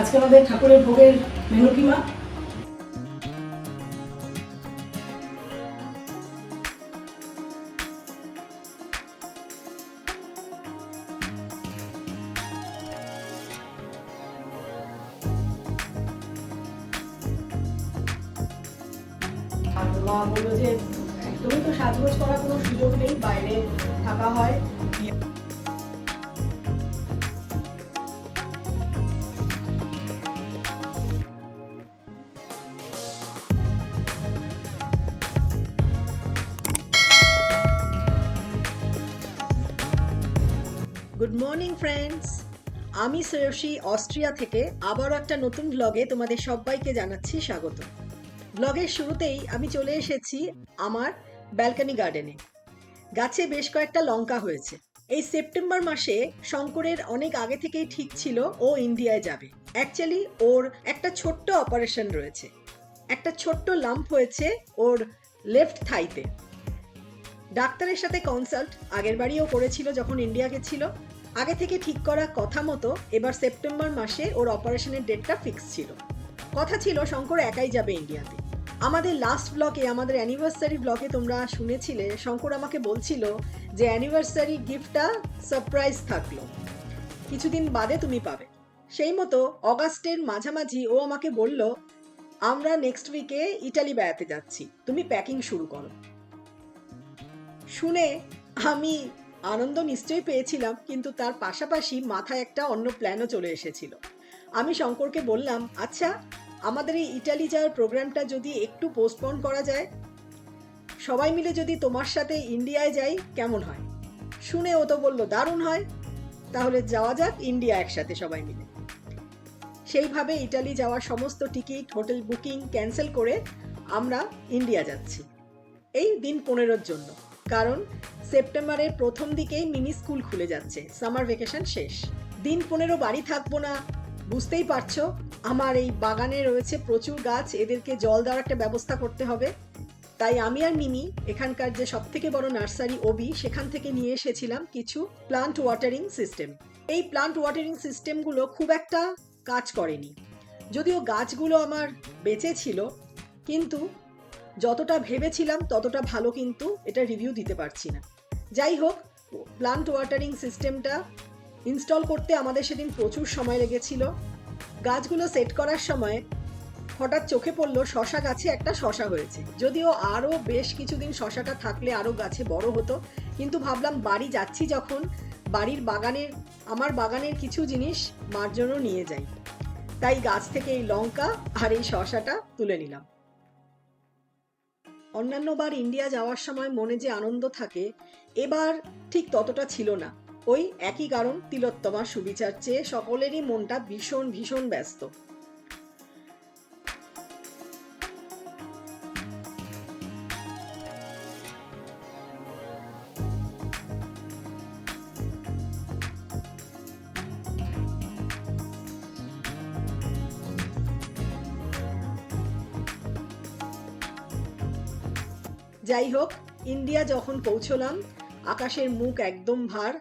আজকে আমাদের ঠাকুরের ভোগের মেনু কি, মা? মা বলল যে, একদমই তো সাজগোজ করার কোনো সুযোগ নেই, বাইরে থাকা হয়। মর্নিং ফ্রেন্ডস আমি শ্রেয়সী, অস্ট্রিয়া থেকে আবারও একটা নতুন ব্লগে তোমাদের সবাইকে জানাচ্ছি স্বাগত। ব্লগের শুরুতেই আমি চলে এসেছি আমার ব্যালকানি গার্ডেনে গাছে বেশ কয়েকটা লঙ্কা হয়েছে। এই সেপ্টেম্বর মাসে শঙ্করের অনেক আগে থেকেই ঠিক ছিল ও ইন্ডিয়ায় যাবে। অ্যাকচুয়ালি ওর একটা ছোট্ট অপারেশন রয়েছে। একটা ছোট্ট লাম্প হয়েছে ওর লেফট থাইতে ডাক্তারের সাথে কনসাল্ট আগের বাড়িও করেছিল যখন ইন্ডিয়া গেছিল। আগে থেকে ঠিক করা কথা মতো এবার সেপ্টেম্বর মাসে ওর অপারেশনের ডেটটা ফিক্স ছিল। কথা ছিল, শঙ্কর একাই যাবে ইন্ডিয়াতে। আমাদের লাস্ট ব্লকে আমাদের অ্যানিভার্সারি ব্লকে তোমরা শুনেছিলে, শঙ্কর আমাকে বলছিল যে অ্যানিভার্সারি গিফটটা সারপ্রাইজ থাকল। কিছুদিন বাদে তুমি পাবে। সেই মতো অগাস্টের মাঝামাঝি ও আমাকে বলল, আমরা নেক্সট উইকে ইটালি বেড়াতে যাচ্ছি। তুমি প্যাকিং শুরু করো। শুনে আমি আনন্দ নিশ্চয়ই পেয়েছিলাম, কিন্তু তার পাশাপাশি মাথায় একটা অন্য প্ল্যানও চলে এসেছিল। আমি শঙ্করকে বললাম আচ্ছা আমাদের এই ইটালি যাওয়ার প্রোগ্রামটা যদি একটু পোস্টপোন করা যায়? সবাই মিলে যদি তোমার সাথে ইন্ডিয়ায় যাই, কেমন হয়? শুনে ও তো বলল, দারুণ হয়। তাহলে যাওয়া যাক ইন্ডিয়া একসাথে সবাই মিলে। সেইভাবে ইটালি যাওয়ার সমস্ত টিকিট হোটেল বুকিং ক্যান্সেল করে আমরা ইন্ডিয়া যাচ্ছি। এই দিন পনেরোর জন্য। কারণ সেপ্টেম্বরের প্রথম দিকেই মিনি স্কুল খুলে যাচ্ছে। সামার ভেকেশন শেষ। দিন পনেরো বাড়ি থাকব না। বুঝতেই পারছ, আমার এই বাগানে রয়েছে প্রচুর গাছ, এদেরকে জল দেওয়ার একটা ব্যবস্থা করতে হবে। তাই আমি আর মিমি এখানকার যে সব থেকে বড় নার্সারি ওবি, সেখান থেকে নিয়ে এসেছিলাম কিছু প্লান্ট ওয়াটারিং সিস্টেম এই প্লান্ট ওয়াটারিং সিস্টেমগুলো খুব একটা কাজ করেনি। যদিও গাছগুলো আমার বেঁচে ছিল, কিন্তু যতটা ভেবেছিলাম ততটা ভালো কিন্তু এটা রিভিউ দিতে পারছি না। যাই হোক প্লান্ট ওয়াটারিং সিস্টেমটা ইনস্টল করতে আমাদের সেদিন প্রচুর সময় লেগেছিল। গাছগুলো সেট করার সময় হঠাৎ চোখে পড়ল শশা গাছে একটা শশা হয়েছে। যদিও আরও বেশ কিছুদিন শশাটা থাকলে আরও গাছে বড় হতো, কিন্তু ভাবলাম বাড়ি যাচ্ছি যখন বাড়ির বাগানের, আমার বাগানের কিছু জিনিস মার জন্য নিয়ে যাই। তাই গাছ থেকে এই লঙ্কা আর এই শশাটা তুলে নিলাম। অন্যান্যবার ইন্ডিয়া যাওয়ার সময় মনে যে আনন্দ থাকে, এবার ঠিক ততটা ছিল না। ওই একই কারণ তিলোত্তমার সুবিচার চেয়ে সকলেরই মনটা ভীষণ ভীষণ ব্যস্ত। যাই হোক ইন্ডিয়া যখন পৌঁছলাম, আকাশের মুখ একদম ভার।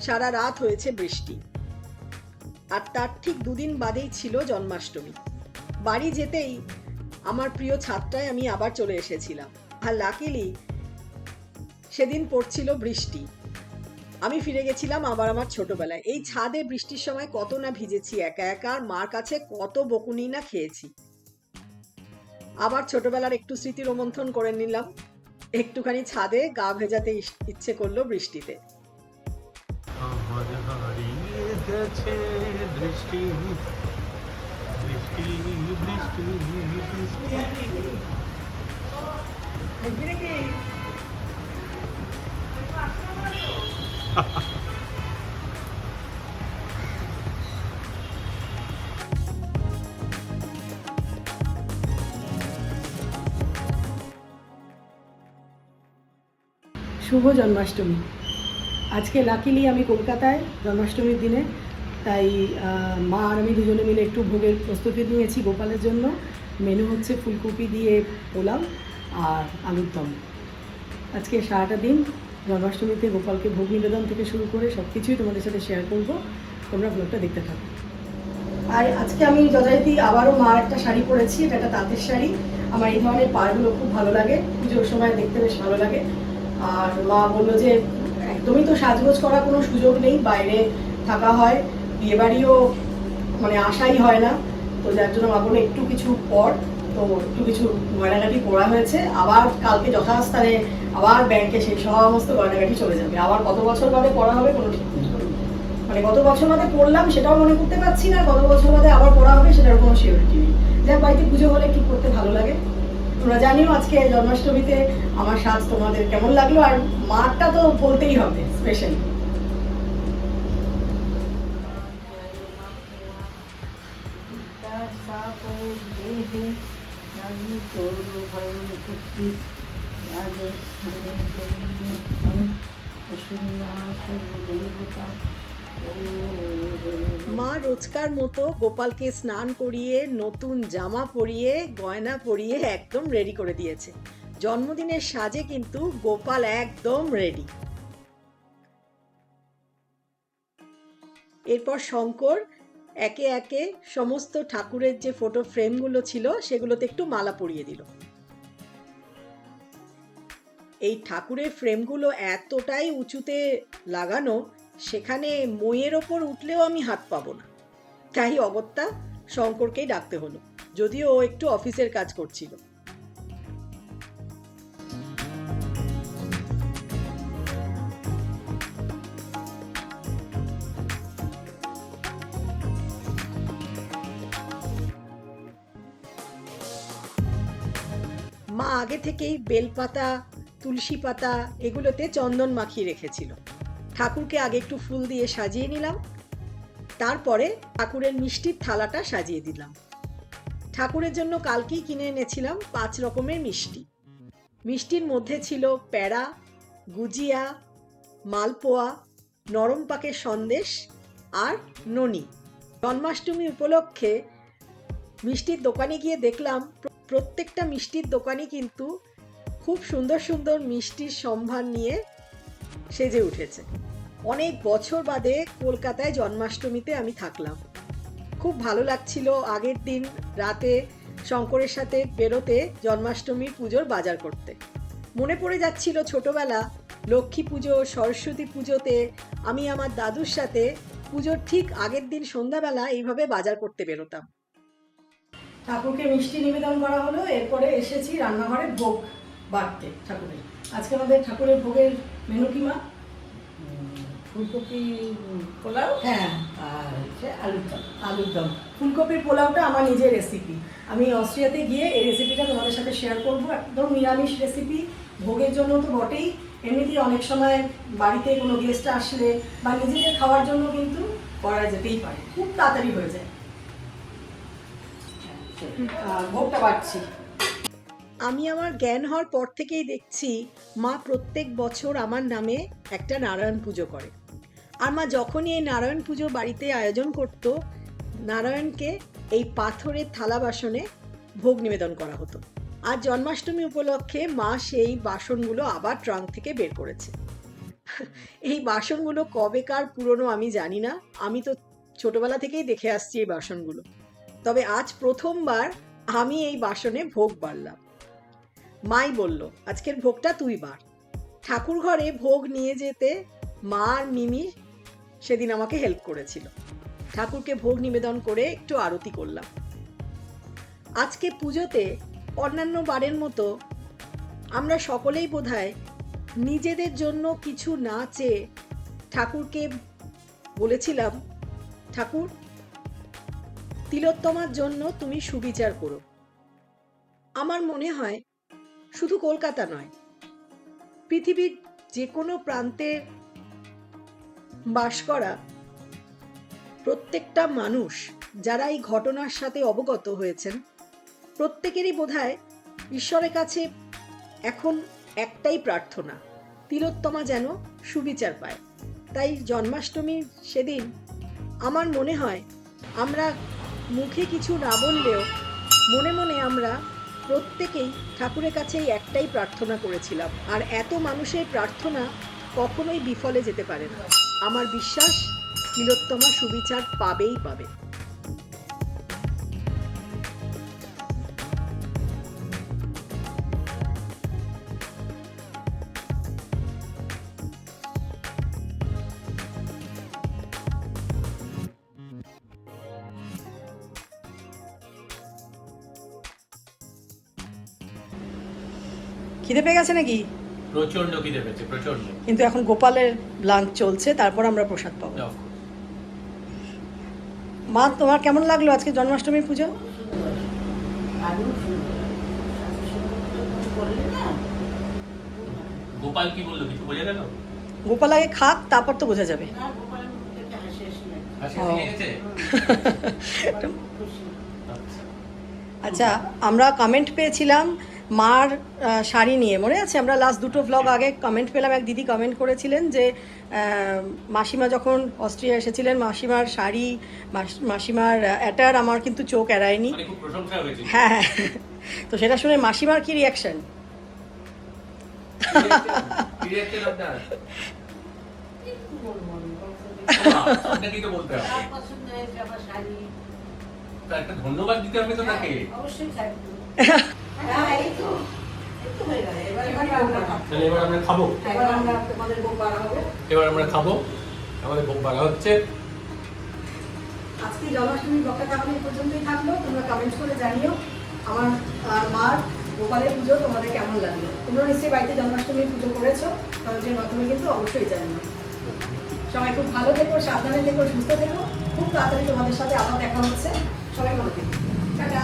সারা রাত হয়েছে বৃষ্টি। আর তার ঠিক দুদিন বাদেই ছিল জন্মাষ্টমী। বাড়ি যেতেই আমার প্রিয় ছাদটায় আমি আবার চলে এসেছিলাম। আর লাকিলি সেদিন পড়ছিল বৃষ্টি। আমি ফিরে গেছিলাম আবার আমার ছোটবেলায়। এই ছাদে বৃষ্টির সময় কত না ভিজেছি, একা একা আর মার কাছে কত বকুনি না খেয়েছি। আবার ছোটবেলার একটু স্মৃতি রোমন্থন করে নিলাম। একটুখানি ছাদে গা ভেজাতে ইচ্ছে করল বৃষ্টিতে। বৃষ্টি শুভ জন্মাষ্টমী। আজকে লাকিলি আমি কলকাতায় জন্মাষ্টমীর দিনে, তাই মা আর আমি দুজনে মিলে একটু ভোগের প্রস্তুতি নিয়েছি গোপালের জন্য। মেনু হচ্ছে ফুলকপি দিয়ে পোলাও আর আলুর দম। আজকে সারাটা দিন জন্মাষ্টমীতে গোপালকে ভোগ নিবেদন থেকে শুরু করে সব কিছুই তোমাদের সাথে শেয়ার করব। তোমরা ব্লগটা দেখতে থাকো। আর আজকে আমি যথারীতি আবারও মা একটা শাড়ি পরেছি, এটা একটা তাঁতের শাড়ি। আমার এই ধরনের পাড়গুলো খুব ভালো লাগে। পুজোর সময় দেখতে বেশ ভালো লাগে। আর মা বলল যে, একদমই তো সাজগোজ করার কোনো সুযোগ নেই, বাইরে থাকা হয়, বিয়েবাড়িও মানে আসাই হয় না। তো যার জন্য মা বলল, একটু কিছু পর। তো একটু কিছু গয়নাগাটি পরা হয়েছে, আবার কালকে যথাস্থানে আবার ব্যাংকে সেই সমস্ত গয়নাগাটি চলে যাবে। আবার কত বছর বাদে পড়া হবে কোনো ঠিক মানে গত বছর বাদে পড়লাম সেটাও মনে করতে পারছি না গত বছর বাদে আবার পড়া হবে সেটার কোনো সিওরিটি নেই। যাক, বাড়িতে পুজো হলে একটু করতে ভালো লাগে? তোমরা জানিও আজকে জন্মাষ্টমীতে আমার সাজ তোমাদের কেমন লাগল? আর মাঠটা তো বলতেই হবে স্পেশালি মা রোজকার মতো গোপালকে স্নান করিয়ে, নতুন জামা পরিয়ে, গয়না পরিয়ে একদম রেডি করে দিয়েছে। জন্মদিনের সাজে কিন্তু গোপাল একদম রেডি এরপর শঙ্কর একে একে সমস্ত ঠাকুরের যে ফটো ফ্রেমগুলো ছিল, সেগুলোতে একটু মালা পরিয়ে দিল। এই ঠাকুরের ফ্রেমগুলো এতটাই উঁচুতে লাগানো সেখানে মইয়ের ওপর উঠলেও আমি হাত পাবো না। তাই অগত্যা শঙ্করকেই ডাকতে হলো, যদিও ও একটু অফিসের কাজ করছিল। মা আগে থেকেই বেলপাতা, তুলসী পাতা এগুলোতে চন্দন মাখিয়ে রেখেছিল। ঠাকুরকে আগে একটু ফুল দিয়ে সাজিয়ে নিলাম। তারপরে ঠাকুরের মিষ্টির থালাটা সাজিয়ে দিলাম। ঠাকুরের জন্য কালকেই কিনে এনেছিলাম পাঁচ রকমের মিষ্টি। মিষ্টির মধ্যে ছিল প্যাড়া গুজিয়া, মালপোয়া, নরম পাকের সন্দেশ আর ননি। জন্মাষ্টমী উপলক্ষে মিষ্টির দোকানে গিয়ে দেখলাম, প্রত্যেকটা মিষ্টির দোকানে কিন্তু খুব সুন্দর সুন্দর মিষ্টির সম্ভার নিয়ে সেজে উঠেছে। অনেক বছর বাদে কলকাতায় জন্মাষ্টমীতে আমি থাকলাম। খুব ভালো লাগছিল আগের দিন রাতে শঙ্করের সাথে বেরোতে জন্মাষ্টমীর পুজোর বাজার করতে। মনে পড়ে যাচ্ছিল ছোটবেলা, লক্ষ্মী পুজো, সরস্বতী পুজোতে আমি আমার দাদুর সাথে পুজোর ঠিক আগের দিন সন্ধ্যাবেলা এইভাবে বাজার করতে বেরোতাম। ঠাকুরকে মিষ্টি নিবেদন করা হলো, এরপরে এসেছি রান্নাঘরে ভোগ বাড়তে ঠাকুরের। আজকে আমাদের ঠাকুরের ভোগের মেনু কি মা? ফুলকপি পোলাও হ্যাঁ। আর হচ্ছে আলুর দম। আলুর দম। ফুলকপির পোলাওটা আমার নিজের রেসিপি আমি অস্ট্রিয়াতে গিয়ে এই রেসিপিটা তোমাদের সাথে শেয়ার করব। একদম নিরামিষ রেসিপি ভোগের জন্য তো বটেই। এমনিতেই অনেক সময় বাড়িতে কোনো গেস্ট আসলে বা নিজেদের খাওয়ার জন্য কিন্তু করা যেতেই পারে। খুব তাড়াতাড়ি হয়ে যায়। ভোগটা বাড়ছি। আমি আমার জ্ঞান হওয়ার পর থেকেই দেখছি মা প্রত্যেক বছর আমার নামে একটা নারায়ণ পুজো করে। আর মা যখনই এই নারায়ণ পুজো বাড়িতে আয়োজন করত, নারায়ণকে এই পাথরের থালা বাসনে ভোগ নিবেদন করা হতো। আর জন্মাষ্টমী উপলক্ষে মা সেই বাসনগুলো আবার ট্রাঙ্ক থেকে বের করেছে। এই বাসনগুলো কবেকার পুরনো আমি জানি না। আমি তো ছোটবেলা থেকেই দেখে আসছি এই বাসনগুলো। তবে আজ প্রথমবার আমি এই বাসনে ভোগ বাড়লাম। মাই বলল, আজকের ভোগটা তুই বার। ঠাকুর ঘরে ভোগ নিয়ে যেতে মা আর মিমি সেদিন আমাকে হেল্প করেছিল। ঠাকুরকে ভোগ নিবেদন করে একটু আরতি করলাম। আজকে পুজোতে অন্যান্য বারের মতো আমরা সকলেই বোধহয় নিজেদের জন্য কিছু না চেয়ে ঠাকুরকে বলেছিলাম, ঠাকুর, তিলোত্তমার জন্য তুমি সুবিচার করো। আমার মনে হয় শুধু কলকাতা নয়, পৃথিবীর যে কোনো প্রান্তে বাস করা। প্রত্যেকটা মানুষ যারা এই ঘটনার সাথে অবগত হয়েছেন, প্রত্যেকেরই বোধহয় ঈশ্বরের কাছে এখন একটাই প্রার্থনা, তিলোত্তমা যেন সুবিচার পায়। তাই জন্মাষ্টমীর সেদিন আমার মনে হয় আমরা মুখে কিছু না বললেও মনে মনে আমরা প্রত্যেকেই ঠাকুরের কাছে একটাই প্রার্থনা করেছিলাম। আর এত মানুষের প্রার্থনা কখনোই বিফলে যেতে পারে না। আমার বিশ্বাস তিলোত্তমা সুবিচার পাবেই পাবে। খিদে পেয়ে গেছে নাকি? প্রচণ্ড খিদে পেয়েছে প্রচণ্ড কিন্তু এখন গোপালের লাঞ্চ চলছে তারপর আমরা প্রসাদ পাবো। মা তোমার কেমন লাগল আজকে জন্মাষ্টমী পুজো? গোপাল কি বলল কিছু বোঝা গেল? গোপাল আগে খাক তারপর তো বোঝা যাবে। আচ্ছা আমরা কমেন্ট পেয়েছিলাম মার শাড়ি নিয়ে মনে আছে? আমরা লাস্ট দুটো ব্লগ আগে কমেন্ট পেলাম এক দিদি কমেন্ট করেছিলেন যে মাসিমা যখন অস্ট্রিয়া এসেছিলেন মাসিমার শাড়ি মাস- মাসিমার অ্যাটার আমার কিন্তু চোখ এড়ায়নি। মানে হ্যাঁ হ্যাঁ। তো সেটা শুনে মাসিমার কি রিয়াকশন ধন্যবাদ দিতে হবে তো তাকে। অবশ্যই তাহলে এবার আমরা খাব। এবার আমরা খাব। আমাদের ভোগ বাড়া হচ্ছে। আজকে জন্মাষ্টমী বক্তা তাহলে এই পর্যন্তই থাকল। তোমরা কমেন্ট করে জানিও আমার, আর মার গোপালের পুজো তোমাদের কেমন লাগল। তোমরা নিশ্চয়ই বাড়িতে জন্মাষ্টমী পুজো করেছ কমেন্টের মাধ্যমে কিন্তু অবশ্যই জানিও। সবাই খুব ভালো থেকো, সাবধানে থেকো, সুস্থ থেকো। খুব তাড়াতাড়ি তোমাদের সাথে আবার দেখা হচ্ছে। সবাই ভালো থেকো। টাটা।